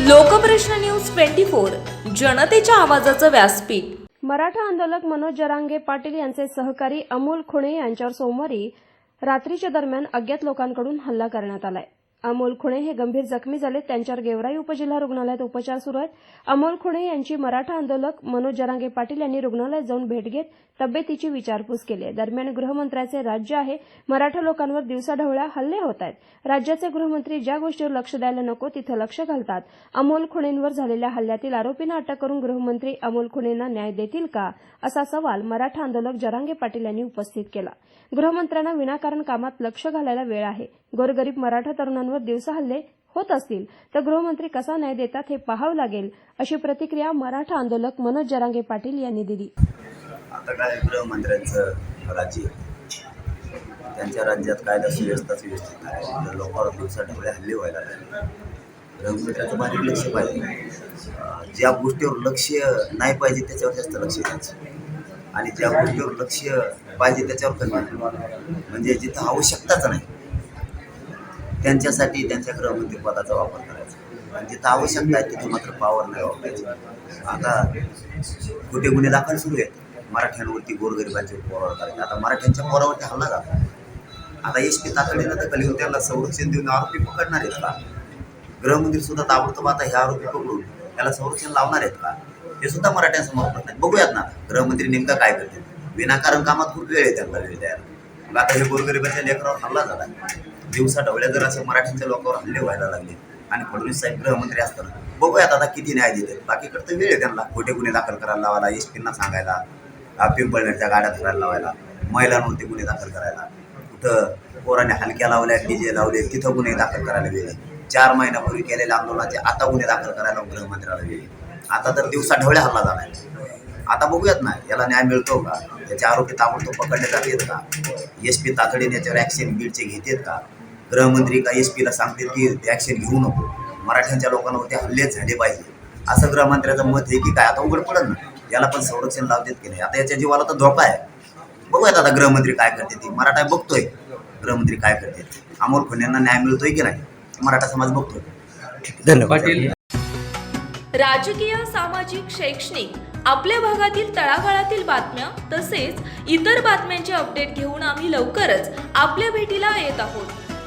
Lokprashna news twenty four जनतेच्या आवाजाचं व्यासपीठ. मराठा आंदोलक मनोज जरांगे पाटील यांचे सहकारी अमोल खुणे यांच्यावर सोमवारी रात्रीच्या दरम्यान अज्ञात लोकांकडून हल्ला करण्यात आलाय. अमोल खुणे हे गंभीर जखमी झाले. त्यांच्यावर गेवराई उपजिल्हा रुग्णालयात उपचार सुरू आहेत. अमोल खुणे यांची मराठा आंदोलक मनोज जरांगे पाटील यांनी रुग्णालयात जाऊन भेट घेत तब्येतीची विचारपूस केली आहे. दरम्यान गृहमंत्र्याचे राज्य आहे. मराठा लोकांवर दिवसाढवळ्या हल्ले होत आहेत. राज्याचे गृहमंत्री ज्या गोष्टीवर लक्ष द्यायला नको तिथं लक्ष घालतात. अमोल खुणेंवर झालेल्या हल्ल्यातील आरोपींना अटक करून गृहमंत्री अमोल खुणेंना न्याय देतील का? असा सवाल मराठा आंदोलक जरांगे पाटील यांनी उपस्थित केला. गृहमंत्र्यांना विनाकारण कामात लक्ष घालायला वेळ आहे. गोरगरीब मराठा तरुणांना तरुणांवर दिवसा हल्ले होत असतील तर गृहमंत्री कसा न्याय देतात हे पाहावं लागेल अशी प्रतिक्रिया मराठा आंदोलक मनोज जरांगे पाटील यांनी दिली आता काय गृहमंत्र्यांचं राज्य त्यांच्या राज्यात कायदा सुव्यवस्था सुव्यवस्थित आहे लोकांवर दिवसा ढवळे हल्ले व्हायला गृहमंत्र्याचं बारीक लक्ष पाहिजे ज्या गोष्टीवर लक्ष नाही पाहिजे त्याच्यावर जास्त लक्ष द्यायचं आणि ज्या गोष्टीवर लक्ष पाहिजे त्याच्यावर कमी म्हणजे जिथं आवश्यकताच नाही त्यांच्यासाठी त्यांच्या गृहमंत्री पदाचा वापर करायचा. आणि जिथं आवश्यकता आहे तिथे मात्र पावर नाही वापरायची. आता कुठे गुन्हे दाखल सुरू आहेत. मराठ्यांवरती गोरगरिबांचे पोरावर करायचे आता मराठ्यांच्या पोरावरती हल्ला झाला. आता एस पी तातडीनं दखल घेऊन त्याला संरक्षण देऊन आरोपी पकडणार आहेत का? गृहमंत्री सुद्धा ताबडतोब आता हे आरोपी पकडून त्याला संरक्षण लावणार आहेत का? हे सुद्धा मराठ्यांसमोर पडत नाही बघूयात ना गृहमंत्री नेमकं काय करते विनाकारण कामात खूप वेळ आहे त्यांना वेळ द्यायला. मग आता हे गोरगरिबाच्या लेकरावर हल्ला झाला. दिवसा ढवळ्या जर असे मराठीच्या लोकांवर हल्ले व्हायला लागले. आणि फडणवीस साहेब गृहमंत्री असताना. बघूयात आता किती न्याय देते बाकीकडे तर वेळ आहे त्यांना. खोटे गुन्हे दाखल करायला लावायला एस पींना सांगायला पिंपळनेरच्या गाड्या धरायला लावायला महिलांवरती गुन्हे दाखल करायला. कुठं पोराने हलक्या लावल्या डीजे लावले तिथं गुन्हे दाखल करायला वेळ चार महिन्यापूर्वी केलेल्या आंदोलनाचे आता गुन्हे दाखल करायला गृहमंत्र्याला वेळ आता तर दिवसा ढवळ्या हल्ला झाला आता बघूयात ना याला न्याय मिळतो का? त्याचे आरोपी ताबडतोब पकडले जातात का? एस पी तातडीने याच्यावर ॲक्शन बीडचे घेतात का? गृहमंत्री का एस पीला सांगतील की ॲक्शन घेऊ नको. मराठ्यांच्या लोकांवरती हल्लेच झाले पाहिजे. असं गृहमंत्र्याचं मत आहे की काय? आता उघड पडत ना. याला पण संरक्षण लावतात की नाही? आता याच्या जीवाला तर धोका आहे. बघूयात आता गृहमंत्री काय करते ती. मराठा बघतोय गृहमंत्री काय करते अमोल खुन्यांना न्याय मिळतोय की नाही? मराठा समाज बघतोय. धन्यवाद. पाटील. राजकीय सामाजिक शैक्षणिक आपल्या भागातील तळागाळातील बातम्या तसेच इतर बातम्यांचे अपडेट घेऊन आम्ही लवकरच आपल्या भेटीला येत आहोत.